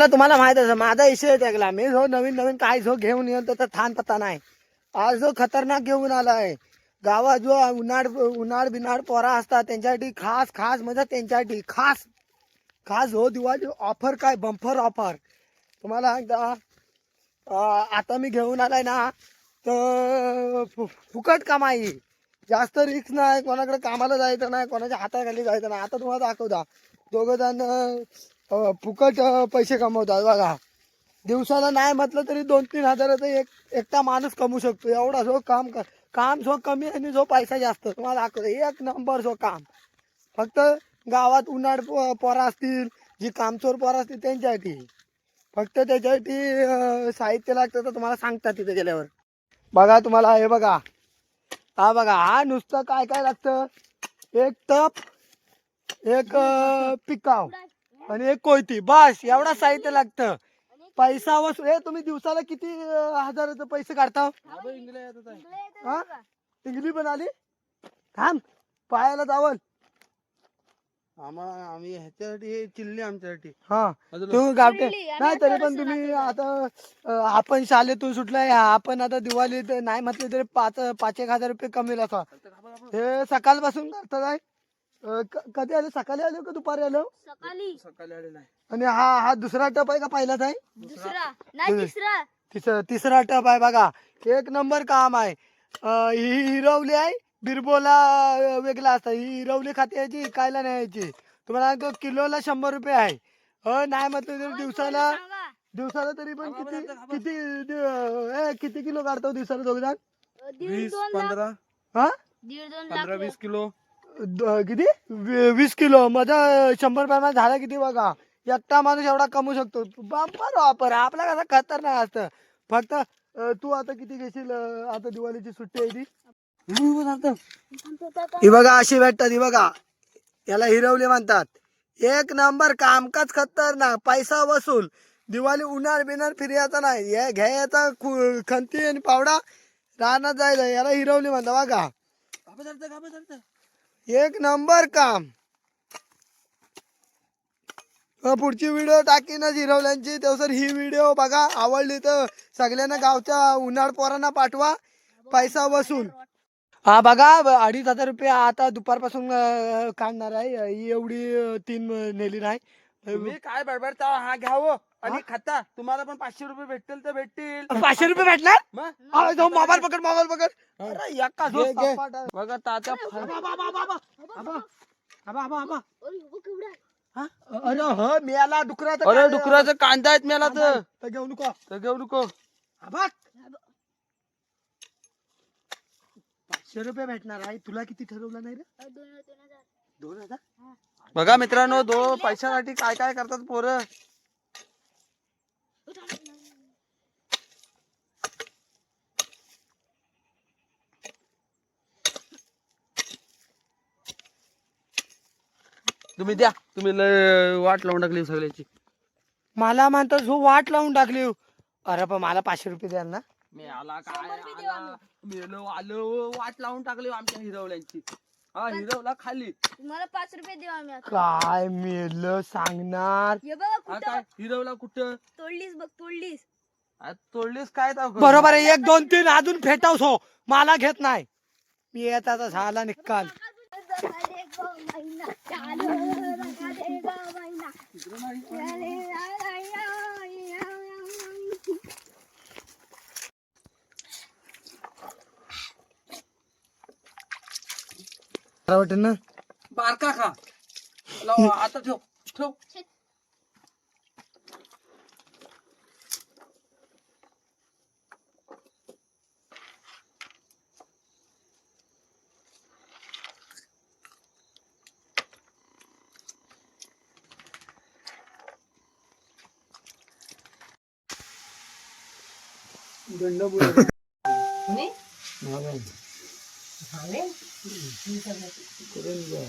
मला तुम्हाला माहीत असं माझा इशय टाकला मी जो नवीन नवीन काय जो घेऊन येईल तर थान पत्ता नाही. आज जो खतरनाक घेऊन आलाय गावात जो उन्हाळ उन्हाळ बिनाळ पोरा असतात त्यांच्यासाठी खास खास म्हणजे त्यांच्यासाठी खास खास हो दिवाळी ऑफर काय? बंफर ऑफर तुम्हाला एकदा आता मी घेऊन आलाय ना तर फु- फुकट कमाई. जास्त रिक्स नाही कोणाकडे कामाला जायचं नाही कोणाच्या हाताखाली जायचं नाही. आता तुम्हाला दाखवता. दोघं जण फुकट पैसे कमवतात बघा. दिवसाला नाही म्हटलं तरी दोन तीन हजाराचं एक एकटा माणूस कमवू शकतो. एवढा जो काम कर काम जो कमी आणि जो पैसा जास्त तुम्हाला दाखवतो एक नंबर जो काम. फक्त गावात उन्हाळ पोरं असतील जी कामचोर पोरं असतील त्यांच्यासाठी. फक्त त्याच्यासाठी साहित्य लागतं तर तुम्हाला सांगतात तिथे गेल्यावर. बघा तुम्हाला हे बघा. हा बघा हा नुसतं काय काय लागतं? एक टप एक पिकाव. आणि एक कोयती. बस एवढा साहित्य लागतं. पैसा वसूल हे तुम्ही दिवसाला किती हजाराचं पैसे काढता? हा इंगली पण आली? थांब पायाला जावल आम्हाला आम्ही ह्याच्यासाठी हे चिल्ली आमच्यासाठी. हा. चिडली, आम्ही नाही तरी पण तुम्ही. आता आपण शाळेतून सुटलाय आपण आता दिवाळीत नाही म्हटलं तरी पाच पाच एक हजार रुपये कमी असा हे सकाळपासून करतात आहे अं, क- कधी आले? सकाळी आले का दुपारी आलो? सकाळी. सकाळी आलेला आहे आणि हा हा दुसरा टप आहे का पहिलाच आहे? दुसरा. नाही तिसरा. तिसरा तिसरा टप आहे बघा. एक नंबर काम आहे. अं, ही हिरवली आहे. बिरबोला अं, वेगळा असतं. ही हिरवली खाते यायची कायला नाही यायची तुम्हाला सांगतो किलोला शंभर रुपये आहे. अ नाही म्हटलं तरी दिवसाला सांगा. दिवसाला तरी पण किती. किती दि- ए, किती किलो काढतो दिवसाला दोघ जण दीड वीस दोन लाख. पंधरा. हा? दीड दोन पंधरा वीस किलो. द- किती? वी- वीस किलो. माझा शंभर रुपये झाला किती बघा? एकटा माणूस एवढा कमवू शकतो. बंपर वापर. आपला कसा खतरनाक असतं. फक्त अ, तू आता किती घेशील अ, आता दिवाळीची सुट्टी आहे ती? ही बघा अशी भेटतात ही बघा. याला हिरवले म्हणतात. एक नंबर कामकाज खतरनाक. पैसा वसूल. दिवाळी उन्हाळ बिनार फिर्याचा नाही. हे घ्यायचा खु- खंती आणि पावडा रानात जायला याला हिरवली म्हणतात बघा. एक नंबर काम. पुढची व्हिडिओ टाकीनच हिरवल्यांची तेवसर ही व्हिडिओ बघा आवडली तर सगळ्यांना गावच्या उन्हाळ पोरांना पाठवा पैसा वसूल हा बघा अडीच हजार रुपये आता दुपारपासून काढणार आहे. ही एवढी तीन नेली नाही. काय बडबडता? हा घ्यावं हो. आणि खाता. तुम्हाला पण पाचशे रुपये भेटतील तर भेटतील. पाचशे रुपये भेटणार? मग? अरे, जाऊ मोबाईल पकड मोबाईल पकड. अरे एका घे, झोप घे. सपाट आहे. बघा तात्या. अरे, हो? हा? अरे ह मेला डुकराचं अरे काय- डुकराचं कांदा आहेत मेला तर तर घेऊ नको. तर घेऊ नको. आबा. पाचशे रुपये भेटणार आहे. तुला किती ठरवलं नाही रे? दोन हजार बघा मित्रांनो दो पैशासाठी काय काय करतात पोरं. तुम्ही द्या. तुम्ही लय वाट लावून टाकली सगळ्याची. मला म्हणतो जो वाट लावून टाकली. अरे पण मला पाचशे रुपये द्याल ना? मी आला काय आला. मेलो आलो वाट लावून टाकली आमच्या हिरवल्यांची हा हिरवला खाली. तुम्हाला पाच रुपये देऊ आम्ही आता. काय मेलं सांगणार? हे बघा हा कुठं? काय? हिरवला कुठं? तोडलीस बघ तोडलीस. आ, तोडलीस काय बरोबर आहे एक दोन तीन अजून फेटावस. हो मला घेत नाही. मी येतात झाला निकाल. वाटत ना बारका खा लाव, आता ठेव ठेव दंड बोल तुम्ही नाही सांगेल करून घ्या.